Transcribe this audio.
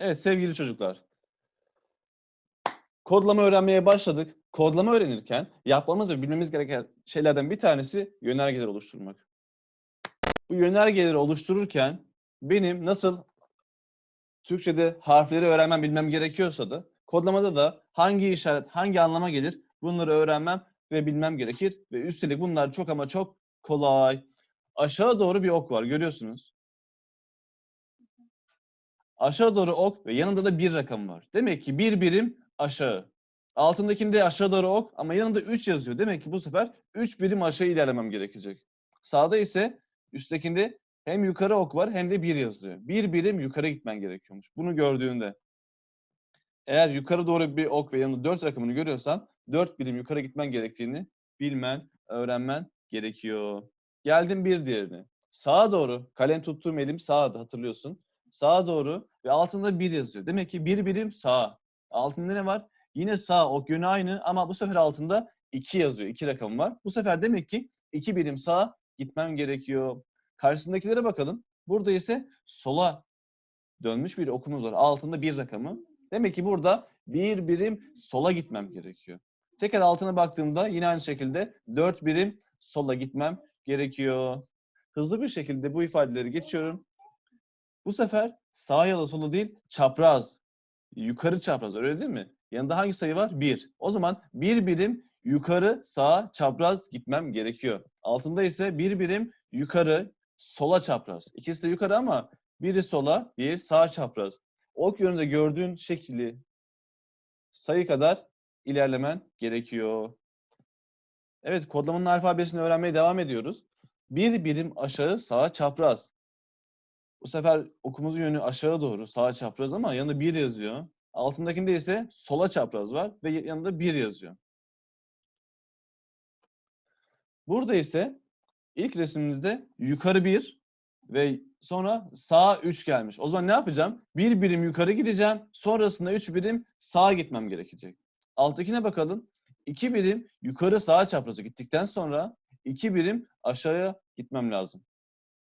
Evet sevgili çocuklar. Kodlama öğrenmeye başladık. Kodlama öğrenirken yapmamız ve bilmemiz gereken şeylerden bir tanesi yönergeler oluşturmak. Bu yönergeleri oluştururken benim nasıl Türkçe'de harfleri öğrenmem bilmem gerekiyorsa da kodlamada da hangi işaret hangi anlama gelir bunları öğrenmem ve bilmem gerekir ve üstelik bunlar çok ama çok kolay. Aşağı doğru bir ok var görüyorsunuz. Aşağı doğru ok ve yanında da bir rakam var. Demek ki bir birim aşağı. Altındakinde aşağı doğru ok ama yanında 3 yazıyor. Demek ki bu sefer 3 birim aşağı ilerlemem gerekecek. Sağda ise üsttekinde hem yukarı ok var hem de 1 yazıyor. Bir birim yukarı gitmen gerekiyormuş. Bunu gördüğünde eğer yukarı doğru bir ok ve yanında 4 rakamını görüyorsan 4 birim yukarı gitmen gerektiğini bilmen, öğrenmen gerekiyor. Geldim bir diğerine. Sağa doğru, kalem tuttuğum elim sağda hatırlıyorsun. Sağa doğru ve altında 1 yazıyor. Demek ki bir birim sağa. Altında ne var? Yine sağ ok yönü aynı ama bu sefer altında 2 yazıyor. 2 rakam var. Bu sefer demek ki 2 birim sağa gitmem gerekiyor. Karşısındakilere bakalım. Burada ise sola dönmüş bir okumuz var. Altında bir rakamı. Demek ki burada bir birim sola gitmem gerekiyor. Tekrar altına baktığımda yine aynı şekilde 4 birim sola gitmem gerekiyor. Hızlı bir şekilde bu ifadeleri geçiyorum. Bu sefer sağa ya da sola değil çapraz. Yukarı çapraz öyle değil mi? Yanında hangi sayı var? 1. O zaman bir birim yukarı sağa çapraz gitmem gerekiyor. Altında ise bir birim yukarı sola çapraz. İkisi de yukarı ama biri sola, diğeri sağa çapraz. Ok yönünde gördüğün şekli sayı kadar ilerlemen gerekiyor. Evet, kodlamanın alfabesini öğrenmeye devam ediyoruz. Bir birim aşağı sağa çapraz. Bu sefer okumuzun yönü aşağı doğru sağa çapraz ama yanında bir yazıyor. Altındakinde ise sola çapraz var ve yanında bir yazıyor. Burada ise ilk resimimizde yukarı bir ve sonra sağa 3 gelmiş. O zaman ne yapacağım? Bir birim yukarı gideceğim. Sonrasında 3 birim sağa gitmem gerekecek. Alttakine bakalım. 2 birim yukarı sağa çapraza gittikten sonra 2 birim aşağıya gitmem lazım.